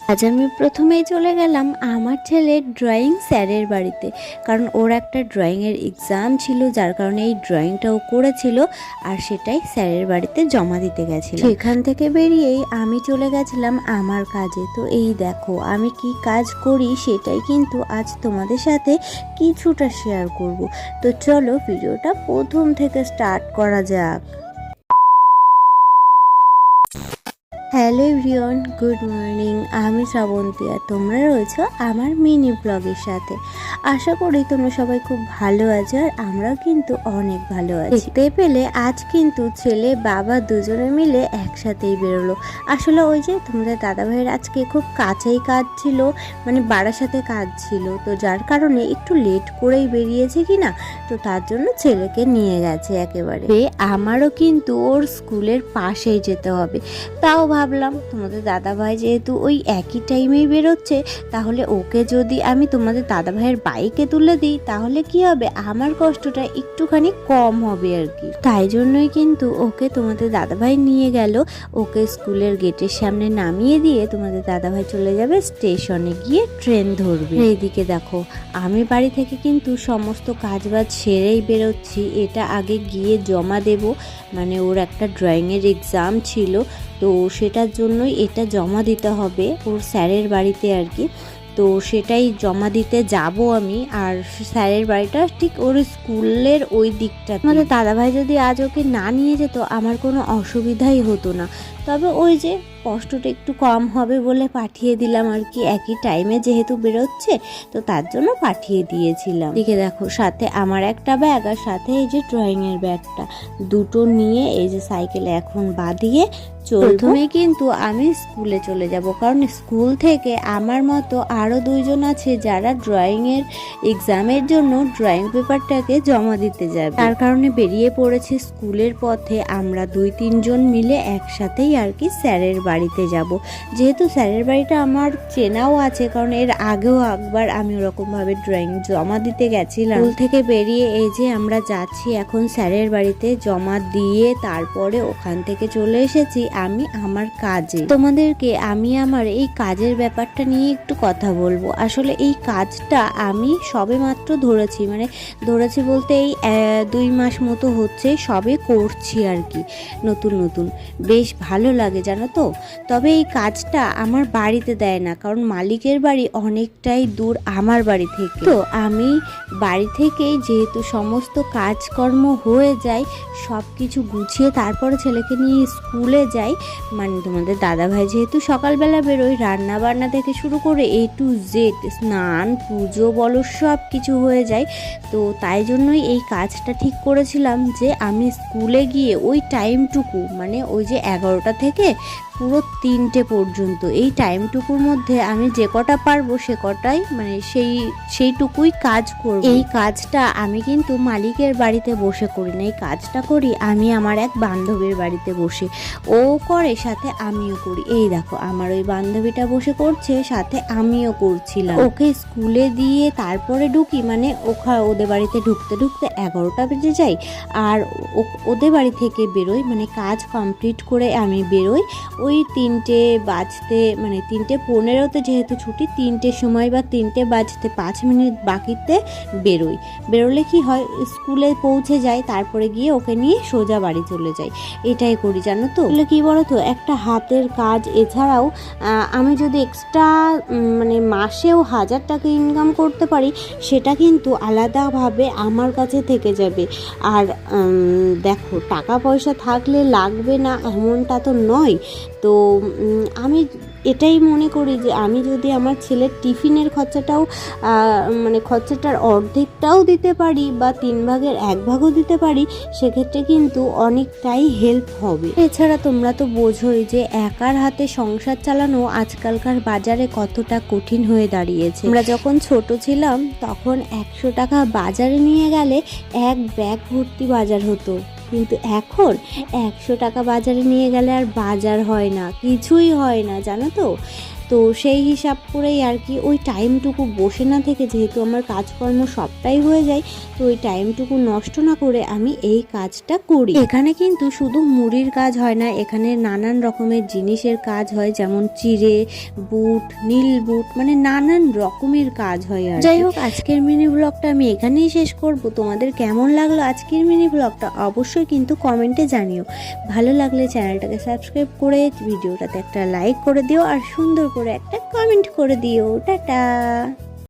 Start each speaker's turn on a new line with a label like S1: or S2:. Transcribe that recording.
S1: আজ আমি প্রথমেই চলে গেলাম আমার ছেলের ড্রয়িং স্যারের বাড়িতে। কারণ ওর একটা ড্রয়িংয়ের এক্সাম ছিল, যার কারণে এই ড্রয়িংটাও করেছিল আর সেটাই স্যারের বাড়িতে জমা দিতে গেছিল সেখান থেকে বেরিয়েই আমি চলে গেছিলাম আমার কাজে। তো এই দেখো, আমি কি কাজ করি সেটাই কিন্তু আজ তোমাদের সাথে কিছুটা শেয়ার করব। তো চলো ভিডিওটা প্রথম থেকে স্টার্ট করা যাক। Hello everyone, good morning. আমি শ্রাবন্তী আর তোমরা রয়েছো আমার মিনি ব্লগের সাথে। আশা করি তোমরা সবাই খুব ভালো আছো আর আমরাও কিন্তু অনেক ভালো আছি। দেখতে পেলে আজ কিন্তু ছেলে, বাবা দুজনে মিলে একসাথেই বেরোলো। আসলে ওই যে তোমাদের দাদা ভাইয়ের আজকে খুব কাছেই কাজ ছিল মানে বাড়ার সাথে কাজ ছিল। তো যার কারণে একটু লেট করেই বেরিয়েছে কি না তো তার জন্য ছেলেকে নিয়ে গেছে একেবারে। আমারও কিন্তু ওর স্কুলের পাশেই যেতে হবে। তাও ভাবলাম তোমাদের দাদা ভাই যেহেতু ওই একই টাইমেই বেরোচ্ছে, তাহলে ওকে যদি আমি তোমাদের দাদা ভাইয়ের বাইকে তুলে দিই, তাহলে কি হবে? আমার কষ্টটা একটুখানি কম হবে আর কি। তাই জন্যই কিন্তু ওকে তোমাদের দাদা ভাই নিয়ে গেল। ওকে স্কুলের গেটের সামনে নামিয়ে দিয়ে তোমাদের দাদা ভাই চলে যাবে স্টেশনে গিয়ে ট্রেন ধরবে। এইদিকে দেখো, আমি বাড়ি থেকে কিন্তু সমস্ত কাজবাজ সেরেই বেরোচ্ছি। এটা আগে গিয়ে জমা দেব। মানে ওর একটা ড্রয়িংয়ের এক্সাম ছিল। তো সেটার জন্যই এটা জমা দিতে হবে ওর স্যারের বাড়িতে আর কি। তো সেটাই জমা দিতে যাব আমি আর স্যারের বাড়িটা ঠিক ওর স্কুলের ওই দিকটা আমাদের দাদাভাই যদি আজ ওকে না নিয়ে যেত আমার কোনো অসুবিধাই হতো না। তবে ওই যে কষ্টটা একটু কম হবে বলে পাঠিয়ে দিলাম আর কি। একই টাইমে যেহেতু বেরোচ্ছে, তো তার জন্য পাঠিয়ে দিয়েছিলাম। দিকে দেখো, সাথে আমার একটা ব্যাগ আর সাথে এই যে ড্রয়িংয়ের ব্যাগটা দুটো নিয়ে এই যে সাইকেলে এখন বাঁধিয়ে প্রথমে কিন্তু আমি স্কুলে চলে যাব, কারণ স্কুল থেকে আমার মতো আরও দুইজন আছে যারা ড্রয়িংয়ের এক্সামের জন্য ড্রয়িং পেপারটাকে জমা দিতে যাবে। তার কারণে বেরিয়ে পড়েছে স্কুলের পথে আমরা দুই তিনজন মিলে একসাথেই আর কি স্যারের বাড়িতে যাব। যেহেতু স্যারের বাড়িটা আমার চেনাও আছে, কারণ এর আগেও একবার আমি ওরকমভাবে ড্রয়িং জমা দিতে গেছিলাম। স্কুল থেকে বেরিয়ে এই যে আমরা যাচ্ছি, এখন স্যারের বাড়িতে জমা দিয়ে তারপরে ওখান থেকে চলে এসেছি। আমি আমার কাজে। তোমাদেরকে আমি আমার এই কাজের ব্যাপারটা নিয়ে একটু কথা বলব। আসলে এই কাজটা আমি সবে মাত্র ধরেছি মানে ধরেছি বলতে এই দুই মাস মতো হচ্ছে সবে করছি আর কি, নতুন নতুন। বেশ ভালো লাগে জানো তো? তবে এই কাজটা আমার বাড়িতে দেয় না, কারণ মালিকের বাড়ি অনেকটাই দূর আমার বাড়ি থেকে। তো আমি বাড়ি থেকেই যেহেতু সমস্ত কাজকর্ম হয়ে যায় সব কিছু গুছিয়ে তারপরে ছেলেকে নিয়ে স্কুলে যাই। মানে তোমাদের দাদাভাই যেহেতু সকালবেলা বেরোয় রান্না বান্না থেকে শুরু করে এ টু জেড স্নান, পুজো বলো সব কিছু হয়ে যায়। তো তাই জন্যই এই কাজটা ঠিক করেছিলাম যে আমি স্কুলে গিয়ে ওই টাইমটুকু মানে ওই যে এগারোটা থেকে পুরো তিনটে পর্যন্ত। এই টাইমটুকুর মধ্যে আমি যে কটা পারব সে কটাই মানে সেই, সেইটুকুই কাজ করব। এই কাজটা আমি কিন্তু মালিকের বাড়িতে বসে করি না। এই কাজটা করি আমি আমার এক বান্ধবীর বাড়িতে বসে। ও করে, সাথে আমিও করি। এই দেখো, আমার ওই বান্ধবীটা বসে করছে, সাথে আমিও করছিলাম। ওকে স্কুলে দিয়ে তারপরে ঢুকি মানে ওখা, ওদের বাড়িতে ঢুকতে ঢুকতে এগারোটা বেজে যাই আর ওদের বাড়ি থেকে বেরোই মানে কাজ কমপ্লিট করে আমি বেরোই। ওই তিনটে বাজতে মানে তিনটে পনেরোতে যেহেতু ছুটি, তিনটে সময় বা তিনটে বাজতে পাঁচ মিনিট বাকিতে বেরোই। বেরোলে কি হয়, স্কুলে পৌঁছে যাই, তারপরে গিয়ে ওকে নিয়ে সোজা বাড়ি চলে যাই। এটাই করি, জানো তো? তাহলে কী বলো তো একটা হাতের কাজ, এছাড়াও আমি যদি এক্সট্রা মানে মাসেও হাজার টাকা ইনকাম করতে পারি, সেটা কিন্তু আলাদাভাবে আমার কাছে থেকে যাবে। আর দেখো, টাকা পয়সা থাকলে লাগবে না, এমনটা তো নয়। তো আমি এটাই মনে করি যে আমি যদি আমার ছেলের টিফিনের খরচাটাও মানে খরচাটার অর্ধেকটাও দিতে পারি বা তিন ভাগের এক ভাগও দিতে পারি, সেক্ষেত্রে কিন্তু অনেকটাই হেল্প হবে। এছাড়া তোমরা তো বোঝোই যে একার হাতে সংসার চালানো আজকালকার বাজারে কতটা কঠিন হয়ে দাঁড়িয়েছে। আমরা যখন ছোট ছিলাম, তখন একশো টাকা বাজারে নিয়ে গেলে এক ব্যাগ ভর্তি বাজার হতো। কিন্তু এখন একশো টাকা বাজারে নিয়ে গেলে আর বাজার হয় না, কিছুই হয় না, জানো তো? তো সেই হিসাব করেই আর কি ওই টাইমটুকু বসে না থেকে যেহেতু আমার কাজকর্ম সবটাই হয়ে যায়, তো ওই টাইমটুকু নষ্ট না করে আমি এই কাজটা করি। এখানে কিন্তু শুধু মুড়ির কাজ হয় না, এখানে নানান রকমের জিনিসের কাজ হয়, যেমন চিড়ে বুট, নীল বুট মানে নানান রকমের কাজ হয় আর যাই হোক, আজকের মিনি ব্লগটা আমি এখানেই শেষ করব। তোমাদের কেমন লাগল আজকের মিনি ব্লগটা অবশ্যই কিন্তু কমেন্টে জানিও। ভালো লাগলে চ্যানেলটাকে সাবস্ক্রাইব করে ভিডিওটাতে একটা লাইক করে দিও আর সুন্দর করে একটা কমেন্ট করে দিও টাটা।